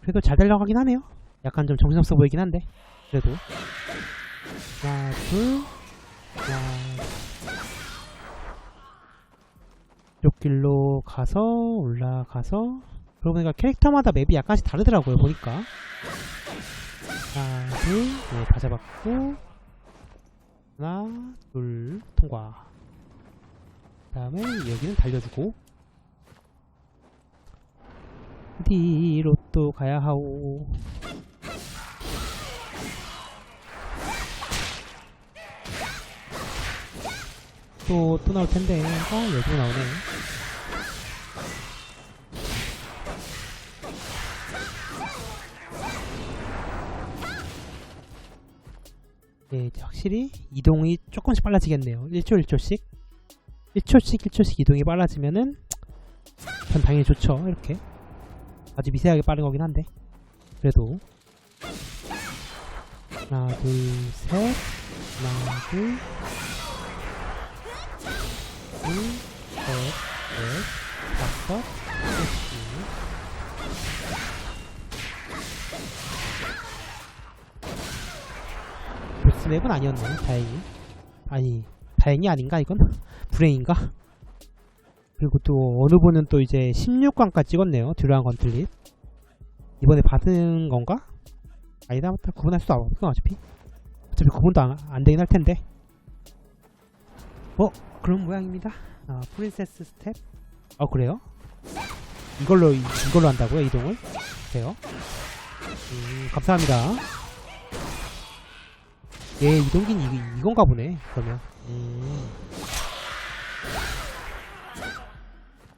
그래도 잘 달려가긴 하네요. 약간 좀 정신없어 보이긴 한데. 그래도. 하나, 둘, 하나. 이쪽 길로 가서, 올라가서. 그러고 보니까 캐릭터마다 맵이 약간씩 다르더라고요, 보니까. 하나, 둘, 네, 다 잡았고. 하나, 둘, 통과. 그 다음에 여기는 달려주고. 어디로 또 가야 하오. 또, 또 나올 텐데. 아, 여기로 나오네. 네, 확실히 이동이 조금씩 빨라지겠네요. 1초 1초씩. 1초씩 1초씩 이동이 빨라지면은 전 당연히 좋죠. 이렇게. 아주 미세하게 빠른 거긴 한데. 그래도. 하나, 둘, 셋. 하나, 둘. 둘, 셋, 넷, 다섯, 여섯. 보스맵은 아니었네, 다행히. 아니, 다행이 아닌가, 이건? 불행인가? 그리고 또, 어느 분은 또 이제 16관까지 찍었네요, 듀라한 건틀릿. 이번에 받은 건가? 아니다, 맞다. 구분할 수도 없어, 어차피. 어차피 구분도 안, 안 되긴 할 텐데. 어, 그런 모양입니다. 아, 프린세스 스텝? 어, 그래요? 이걸로, 이- 이걸로 한다고요, 이동을? 그래요? 음, 감사합니다. 얘 이동긴 이, 이건가 보네 그러면 음.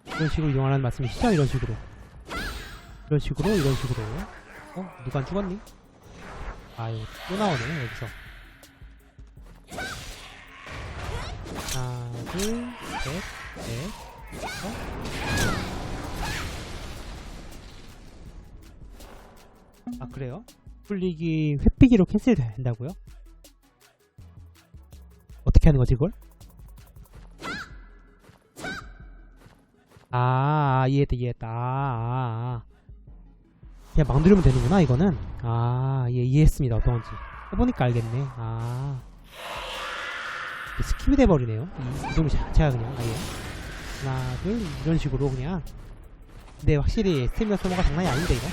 이런 식으로 이동하라는 말씀이시죠? 이런 식으로 이런 식으로 이런 식으로 어? 누가 안 죽었니? 아유 또 나오네 여기서 하나 둘셋넷 아 그래요? 풀리기 회피기로 캔슬 된다고요? 어떻게 하는 거지 이걸? 아, 아 이해했다 이해했다. 아, 아, 아. 그냥 막 누르면 되는구나 이거는? 아 예, 이해했습니다 어떤 건지. 해보니까 알겠네. 아. 스킵이 돼버리네요. 이, 이동이 자체가 그냥 아예. 하나 둘 이런 식으로 그냥. 근데 확실히 스태미나 소모가 장난이 아닌데 이거.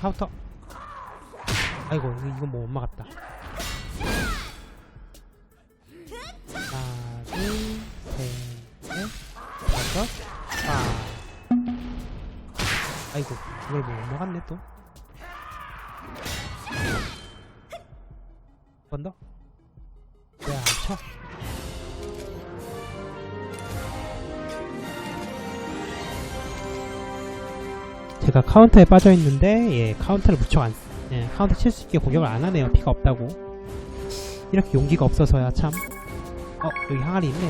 카부터 아이고 이건 뭐 엄마 같다 하나 둘셋넷 다섯 아 아이고 이걸 뭐 엄마 같네 또번 더? 왜안 쳐? 제가 카운터에 빠져 있는데 예 카운터를 무척 안 예, 카운터 칠 수 있게 공격을 안 하네요. 피가 없다고. 이렇게 용기가 없어서야 참. 어 여기 항아리 있네.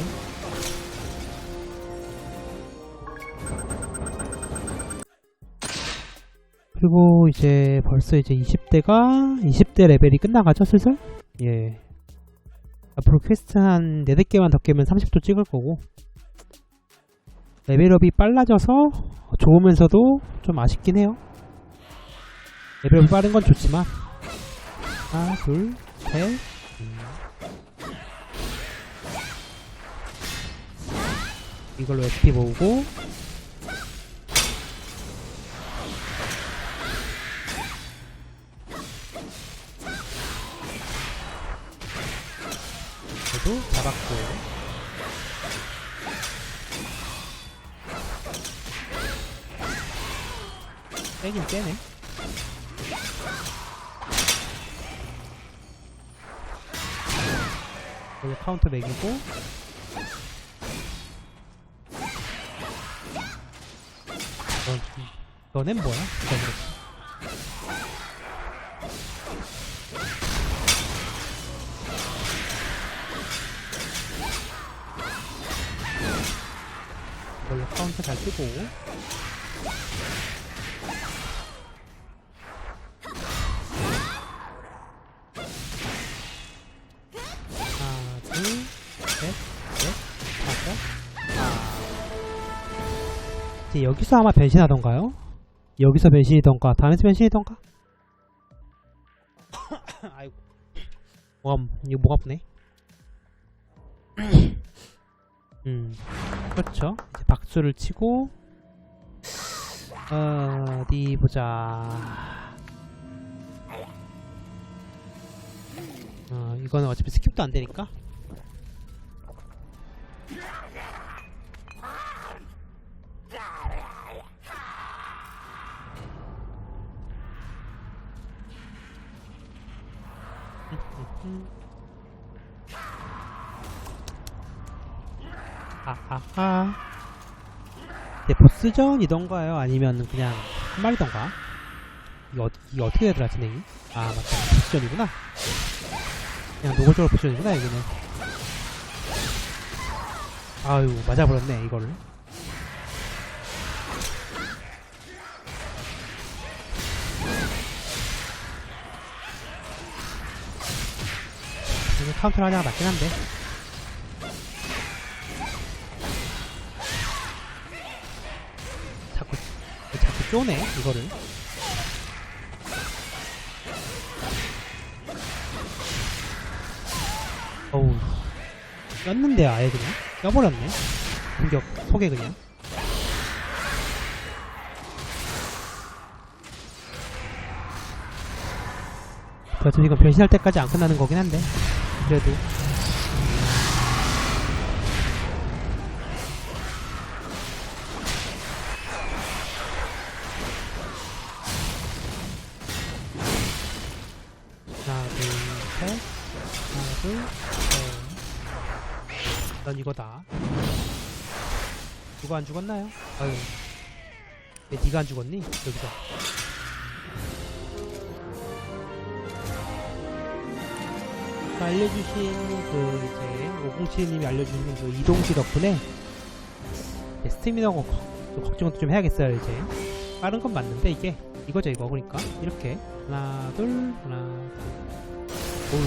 그리고 이제 벌써 이제 20대가 20대 레벨이 끝나가죠 슬슬? 예. 앞으로 퀘스트 한 4개만 더 깨면 30도 찍을 거고. 레벨업이 빨라져서 좋으면서도 좀 아쉽긴 해요. 레벨업이 빠른 건 좋지만 하나, 둘, 셋 음. 이걸로 SP 모으고 그래도 잡았고 빼긴 빼네. 여기 카운터 매기고. 너, 너넨 뭐야? 이걸로 카운터 잘 뜨고. 여기서 아마 변신하던가요? 여기서 변신이던가 다음에서 변신이던가? 아이고. 뭐가 이거 목 아프네? 음 그렇죠. 이제 박수를 치고 어, 어디 보자. 어 이거는 어차피 스킵도 안 되니까 아하하 네, 보스전이던가요? 아니면 그냥 한 마리던가? 이거, 어, 이게 어떻게 되더라 진행이? 아 맞다 보스전이구나 그냥 노골적으로 보스전이구나 여기는 아유 맞아버렸네 이거 카운터를 하냐가 맞긴 한데. 자꾸 자꾸 쪼네 이거를. 어우. 꼈는데 아예 그냥. 껴버렸네. 공격 속에 그냥. 그래도 이건 변신할 때까지 안 끝나는 거긴 한데 그래도. 하나 둘셋. 하나 둘셋. 넌 이거다. 누가 안 죽었나요? 아유. 왜 니가 안 죽었니? 여기서 그 알려주신 그 이제 507님이 알려주신 그 이동시 덕분에 스태미너 걱정도 좀 해야겠어요 이제. 빠른 건 맞는데 이게 이거죠 이거 그러니까. 이렇게. 하나 둘 하나 둘. 오우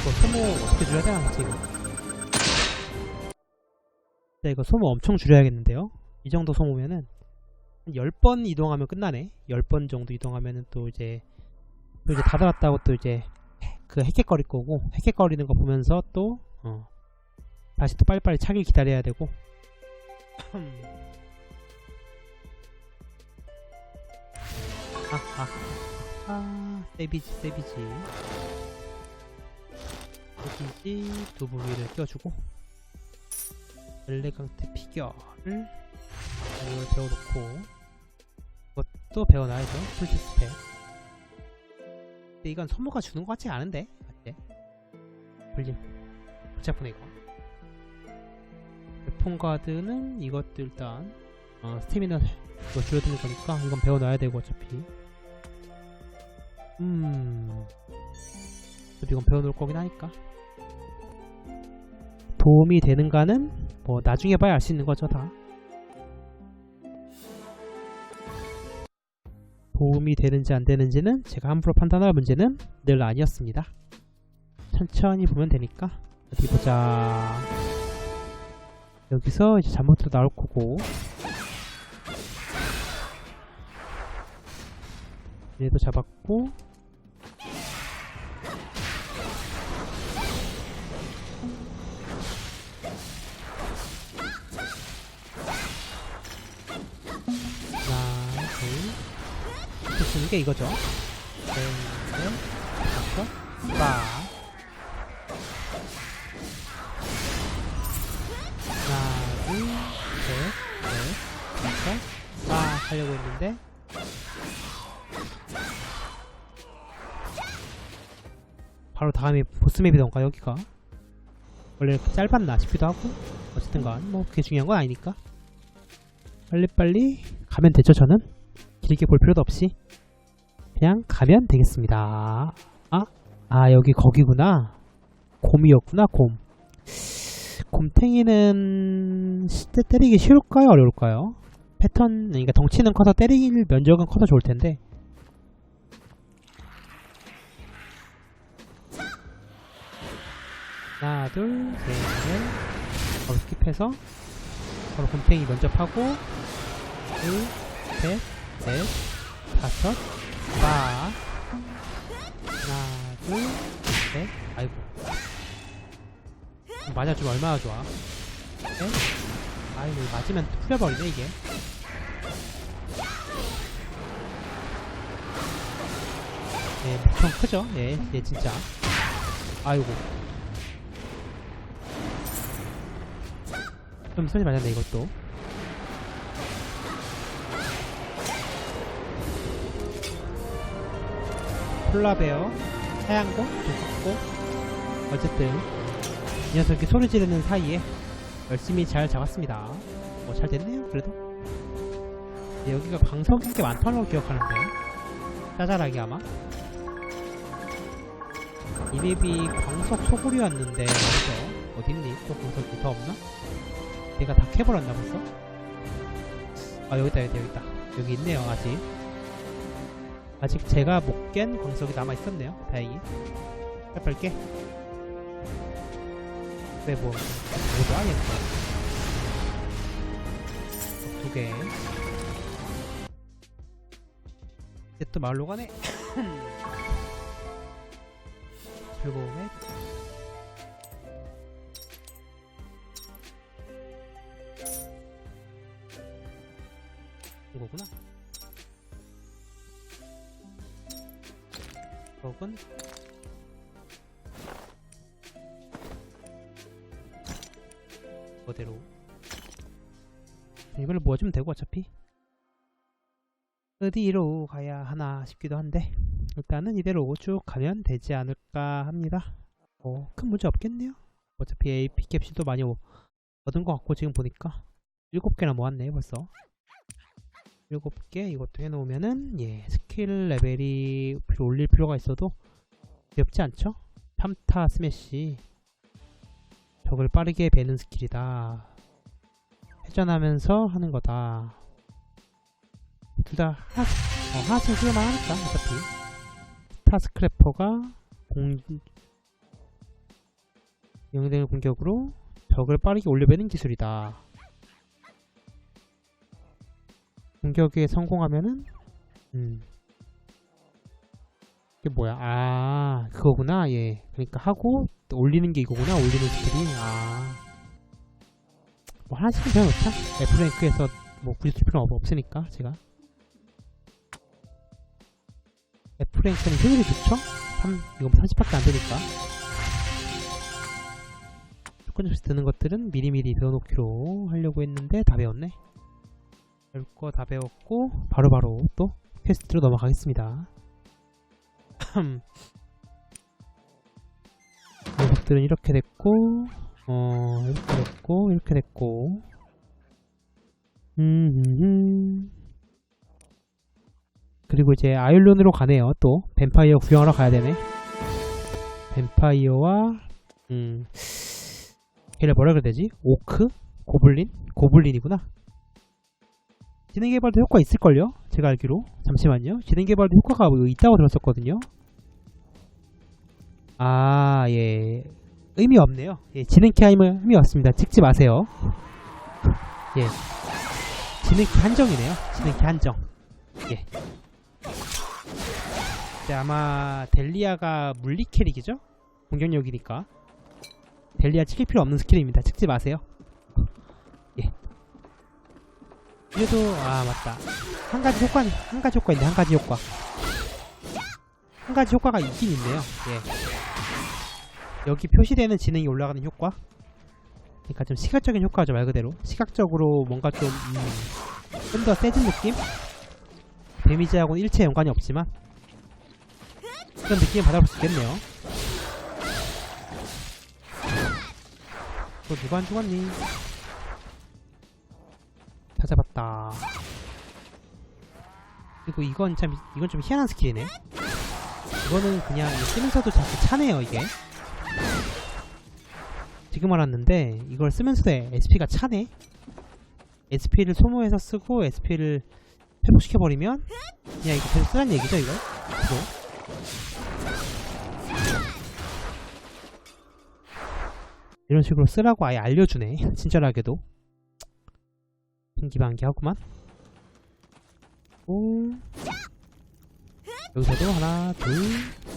이거 소모 어떻게 줄여야 되나 지금 자 이거 소모 엄청 줄여야겠는데요. 이 정도 소모면은 한 10번 이동하면 끝나네. 10번 정도 이동하면은 또 이제 또 이제 다 달았다고 또 이제 그 헥헥거릴 거고 헥헥거리는 거 보면서 또 어, 다시 또 빨리빨리 차길 기다려야 되고. 아아 아 세비지 세비지. 세비지 두부 위를 껴주고 엘레강트 피겨를 이걸 배워놓고 이것도 배워놔야죠. 풀시 스텝 근데 이건 소모가 주는 것 같지 않은데? 맞지? 골치 아프네 이거. 폰가드는 이것도 일단 어, 스태미나 이거 줄여드는 거니까 이건 배워놔야 되고 어차피. 음. 어차피 이건 배워놓을 거긴 하니까. 도움이 되는가는 뭐 나중에 봐야 알 수 있는 거죠 다 도움이 되는지 안 되는지는 제가 함부로 판단할 문제는 늘 아니었습니다. 천천히 보면 되니까 어디 보자. 여기서 이제 잘못도 나올 거고 얘도 잡았고 둘 이렇게 쓰는 게 이거죠. 셋, 넷, 다섯, 빠. 하나, 둘, 셋, 넷, 다섯, 빠 하려고 했는데. 바로 다음에 보스맵이던가 여기가? 원래 이렇게 짧았나 싶기도 하고. 어쨌든간 뭐 그게 중요한 건 아니니까. 빨리빨리 가면 되죠 저는? 길게 볼 필요도 없이 그냥 가면 되겠습니다. 아, 아 여기 거기구나. 곰이었구나 곰. 곰탱이는 때 때리기 쉬울까요 어려울까요? 패턴 그러니까 덩치는 커서 때릴 면적은 커서 좋을 텐데. 하나 둘셋넷 바로 스킵해서 바로 곰탱이 먼저 파고 둘, 셋, 넷, 다섯, 빠. 하나, 둘, 셋. 아이고. 맞아주면 얼마나 좋아. 셋. 아이고, 맞으면 풀려버리네, 이게. 예, 엄청 크죠? 예, 예, 진짜. 아이고. 좀 손이 맞았네, 이것도. 폴라베어, 하얀고, 두껍고. 어쨌든, 이 녀석이 소리 지르는 사이에 열심히 잘 잡았습니다. 어, 잘 됐네요, 그래도. 예, 여기가 광석인 게 많다는 걸 기억하는데. 짜잘하게 아마. 이 맵이 광석 소굴이었는데 어디서 어딨니? 또 광석이 더 없나? 내가 다 캐버렸나 벌써? 아 여기다 여기다 여기다 여기 있네요 아직 아직 제가 못 깬 광석이 남아있었네요. 다행히. 빨리 깨 그래 뭐 이것도 알겠어 두개. 이제 또 마을로 가네. 즐거움에. 이거구나 적은 그대로 이걸 모아주면 되고 어차피 어디로 가야 하나 싶기도 한데 일단은 이대로 쭉 가면 되지 않을까 합니다. 뭐큰 문제 없겠네요. 어차피 AP 캡슐도 많이 오- 얻은 것 같고 지금 보니까 7개나 모았네 벌써. 7개 이것도 해놓으면은 예 스킬 레벨이 올릴 필요가 있어도 어렵지 않죠? 3타 스매시 적을 빠르게 베는 스킬이다. 회전하면서 하는 거다. 둘 다 하, 어, 하나씩 쓰만 하니까 어차피 스타 스크래퍼가 공 영웅의 공격으로 적을 빠르게 올려배는 기술이다. 공격에 성공하면은 음 이게 뭐야? 아 그거구나. 예. 그러니까 하고 또 올리는 게 이거구나. 올리는 스킬이 아. 뭐 하나씩 배워놓자. F랭크에서 뭐 굳이 쓸 필요는 없- 없으니까 제가. F랭크는 효율이 좋죠? 3, 이거 30밖에 안 되니까. 조금 조금씩 드는 것들은 미리미리 배워놓기로 하려고 했는데 다 배웠네. 배울 거 다 배웠고 바로 바로 또 퀘스트로 넘어가겠습니다. 녀석들은 이렇게 됐고 어 이렇게 됐고 이렇게 됐고. 음 그리고 이제 아일론으로 가네요 또. 뱀파이어 구경하러 가야 되네. 뱀파이어와 음 걔를 뭐라 그래야 되지? 오크? 고블린? 고블린이구나 진행 개발도 효과 있을걸요 제가 알기로 잠시만요 진행 개발도 효과가 뭐 있다고 들었었거든요 아, 예. 의미 없네요. 예, 진행키 하면 의미 없습니다. 찍지 마세요. 예. 진행키 한정이네요. 진행키 한정. 예. 이제 아마 델리아가 물리 캐릭이죠? 공격력이니까. 델리아 찍힐 필요 없는 스킬입니다. 찍지 마세요. 예. 그래도, 아, 맞다. 한 가지 효과는, 한 가지 효과 있네, 한 가지 효과. 한 가지 효과가 있긴 있네요. 예. 여기 표시되는 지능이 올라가는 효과 그러니까 좀 시각적인 효과죠 말 그대로 시각적으로 뭔가 좀 좀더 세진 느낌? 데미지하고는 일체 연관이 없지만 그런 느낌을 받아볼 수 있겠네요 또 누가 안 죽었니? 찾아봤다. 그리고 이건 참 이건 좀 희한한 스킬이네. 이거는 그냥 쓰면서도 자꾸 차네요 이게. 지금 알았는데 이걸 쓰면서도 SP가 차네. SP를 소모해서 쓰고 SP를 회복시켜버리면 그냥 이거 계속 쓰란 얘기죠 이거? 이거. 이런 식으로 쓰라고 아예 알려주네 친절하게도 신기반기하구만 오. 여기서도 하나, 둘,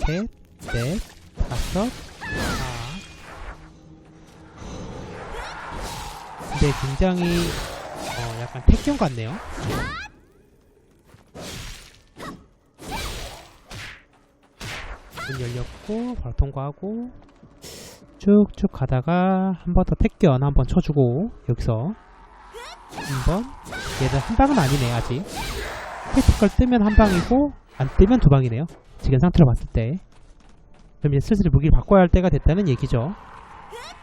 셋, 넷, 다섯, 아. 근데 굉장히 어, 약간 택견 같네요. 문 열렸고 바로 통과하고 쭉쭉 가다가 한 번 더 택견 한 번 쳐주고 여기서 한번? 얘는 한 방은 아니네 아직. 크리티컬 뜨면 한 방이고 안 뜨면 두 방이네요. 지금 상태로 봤을 때. 그럼 이제 슬슬 무기를 바꿔야 할 때가 됐다는 얘기죠.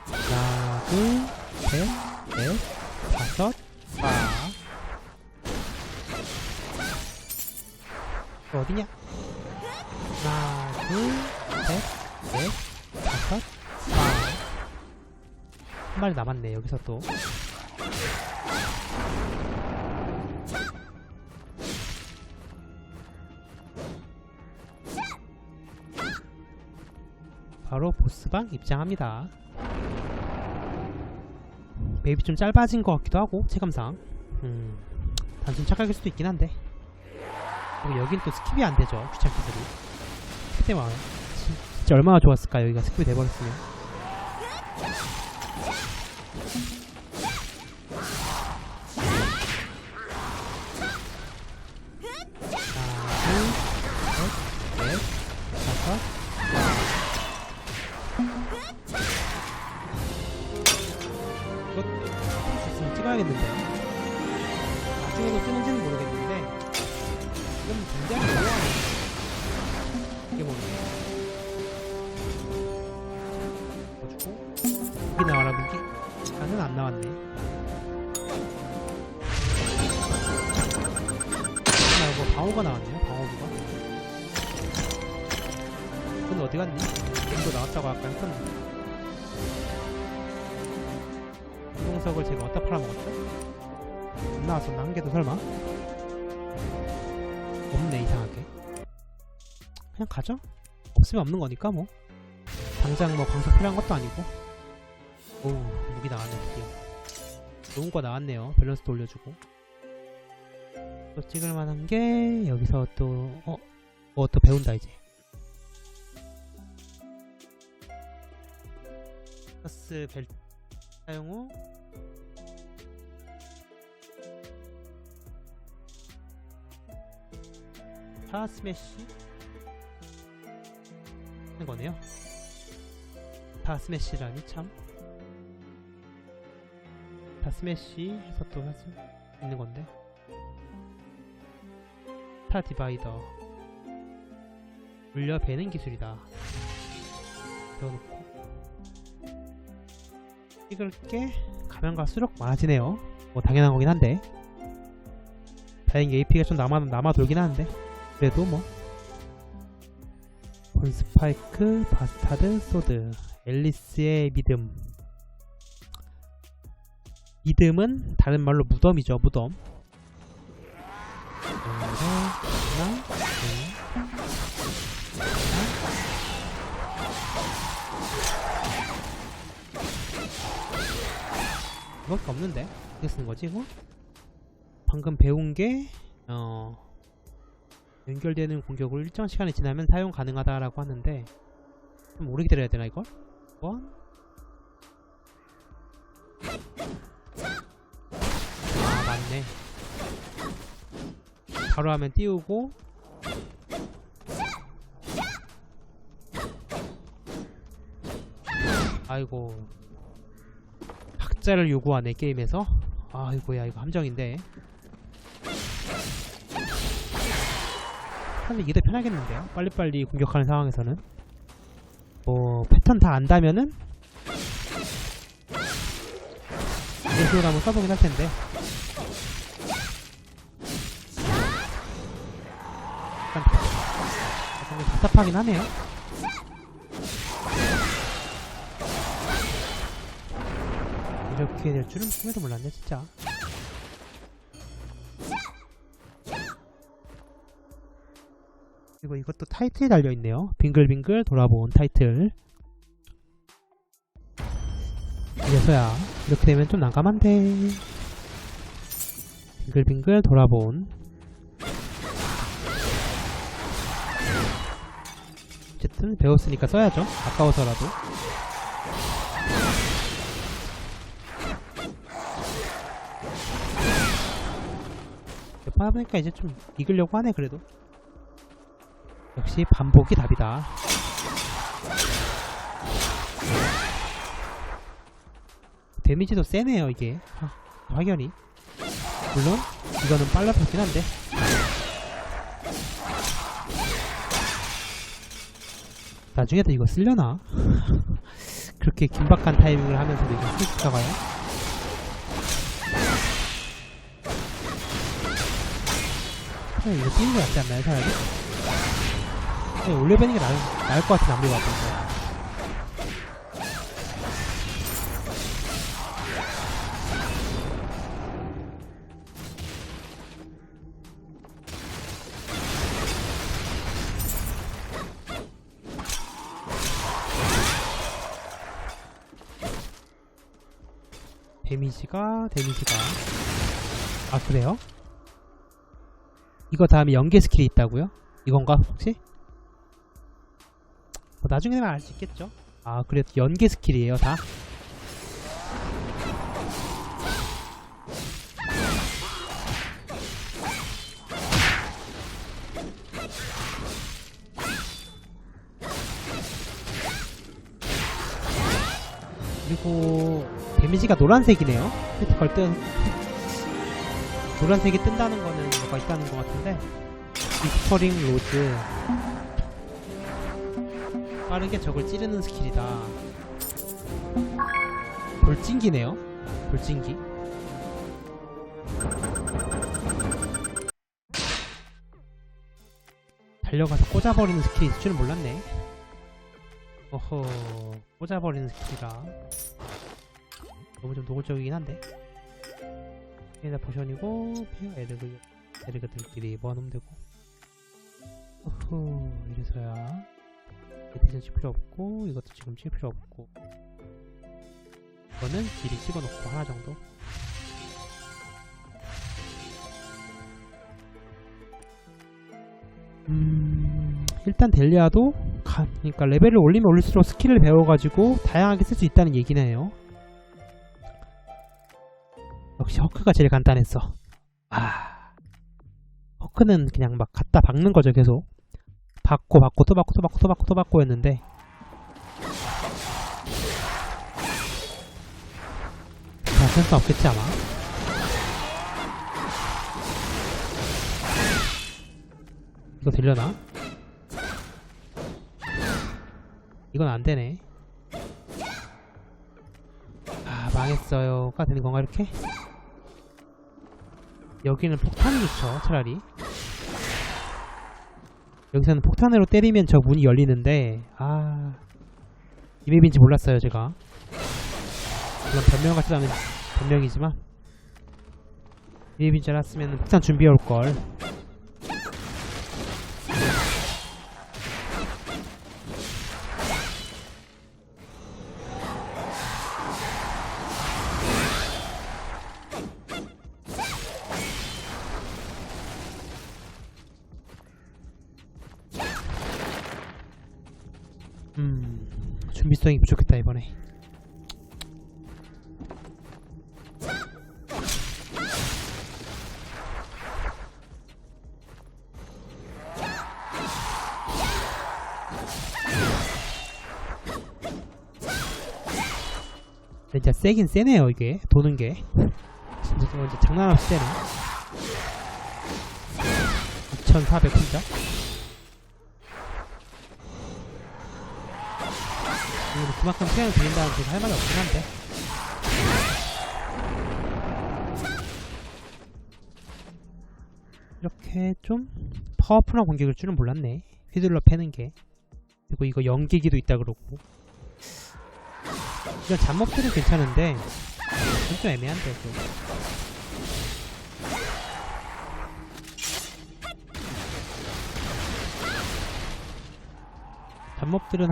하나 둘셋넷 다섯 아또 어디냐? 하나 둘셋넷 다섯 아한 마리 남았네 여기서 또 바로 보스방 입장합니다. 맵이 좀 짧아진 것 같기도 하고 체감상. 음, 단순 착각일 수도 있긴 한데. 그리고 여긴 또 스킵이 안 되죠 귀찮게들이. 그때 막 진짜 얼마나 좋았을까 여기가 스킵이 돼버렸으면 방어가 나왔네요 방어구가 근데 어디 갔니? 이거 나왔다고 아까 했었는데 이동석을 제가 어디다 팔아먹었죠? 안 나왔었나? 한 개도 설마? 없네 이상하게 그냥 가죠? 없으면 없는 거니까 뭐 당장 뭐 광석 필요한 것도 아니고 오 무기 나왔네 드디어 좋은 거 나왔네요 밸런스도 올려주고 또 찍을 만한 게 여기서 또 어? 어또 배운다 이제 플러스 벨 사용 후파 스매시 하는 거네요. 파 스매시라니 참. 파 스매시 해서 또 할 수 있는 건데. 파 디바이더 물려 베는 기술이다. 배워놓고 찍을 게 가면 갈수록 많아지네요. 뭐 당연한 거긴 한데. 다행히 AP가 좀 남아 남아 돌긴 하는데. 그래도 뭐 본스파이크, 바스타드, 소드, 앨리스의 믿음 믿음은 다른 말로 무덤이죠 무덤 이거밖에 없는데 어떻게 쓰는 거지 이거? 방금 배운 게 어. 연결되는 공격을 일정 시간이 지나면 사용 가능하다라고 하는데 좀 오래 기다려야 되나 이걸? 번? 아 맞네 바로 하면 띄우고 아이고 박자를 요구하네 게임에서. 아이고야 이거 함정인데. 사실 이게 더 편하겠는데요? 빨리빨리 공격하는 상황에서는. 뭐 패턴 다 안다면은? 식으로 한번 써보긴 할 텐데. 약간 답답하긴 하네요 이렇게 될 줄은 꿈에도 몰랐네 진짜. 그리고 이것도 타이틀이 달려있네요. 빙글빙글 돌아본 타이틀. 이래서야 이렇게 되면 좀 난감한데. 빙글빙글 돌아본. 어쨌든 배웠으니까 써야죠. 아까워서라도. 해보니까 이제 좀 익으려고 하네 그래도. 역시 반복이 답이다. 데미지도 세네요 이게 아, 확연히 물론 이거는 빨라졌긴 한데 나중에도 이거 쓸려나? 그렇게 긴박한 타이밍을 하면서도 이거 쓸 수가 가요? 그냥 이거 뛰는 게 낫지 않나요 차라리? 그냥 올려배는 게 나을, 나을 것 같은 아무리 봐도 데미지가 데미지가 아 그래요? 이거 다음에 연계 스킬이 있다고요? 이건가 혹시? 뭐 나중에 되면 알 수 있겠죠? 아 그래 연계 스킬이에요 다? 그리고 데미지가 노란색이네요. 크리티컬 뜬 노란색이 뜬다는 거는 뭐가 있다는 것 같은데 위스퍼링 로즈 빠르게 적을 찌르는 스킬이다. 돌진기네요. 돌진기. 달려가서 꽂아버리는 스킬이 있을 줄은 몰랐네. 어허, 꽂아버리는 스킬이라. 너무 좀 노골적이긴 한데. 얘다 포션이고, 페어 에르그, 에르그들끼리 모아놓으면 되고. 어후, 이래서야. 에디션 칠 필요 없고, 이것도 지금 칠 필요 없고. 이거는 미리 찍어놓고 하나 정도. 음, 일단 델리아도 가, 그러니까 레벨을 올리면 올릴수록 스킬을 배워가지고 다양하게 쓸 수 있다는 얘기네요. 역시 허크가 제일 간단했어. 아, 허크는 그냥 막 갖다 박는 거죠 계속. 박고 박고 또 박고 또 박고 또 박고 또 박고 했는데 다 센스 없겠지 아마. 이거 되려나? 이건 안 되네. 아, 망했어요가 되는 건가, 이렇게? 여기는 폭탄이 좋죠, 차라리. 여기서는 폭탄으로 때리면 저 문이 열리는데, 아. 이 맵인지 몰랐어요, 제가. 물론 변명 같지도 않은 변명이지만. 이 맵인 줄 알았으면 폭탄 준비해 올걸. 진짜 세긴 세네요 이게 도는 게. 진짜 저 이제 장난 없이 세네. 2,400 혼자. 이거 그만큼 시간을 드린다는 제가 할 말이 없긴 한데 이렇게 좀 파워풀한 공격일 줄은 몰랐네 휘둘러 패는 게 그리고 이거 연기기도 있다 그러고 이건 잡목들은 괜찮은데 좀 애매한데 좀. 잡목들은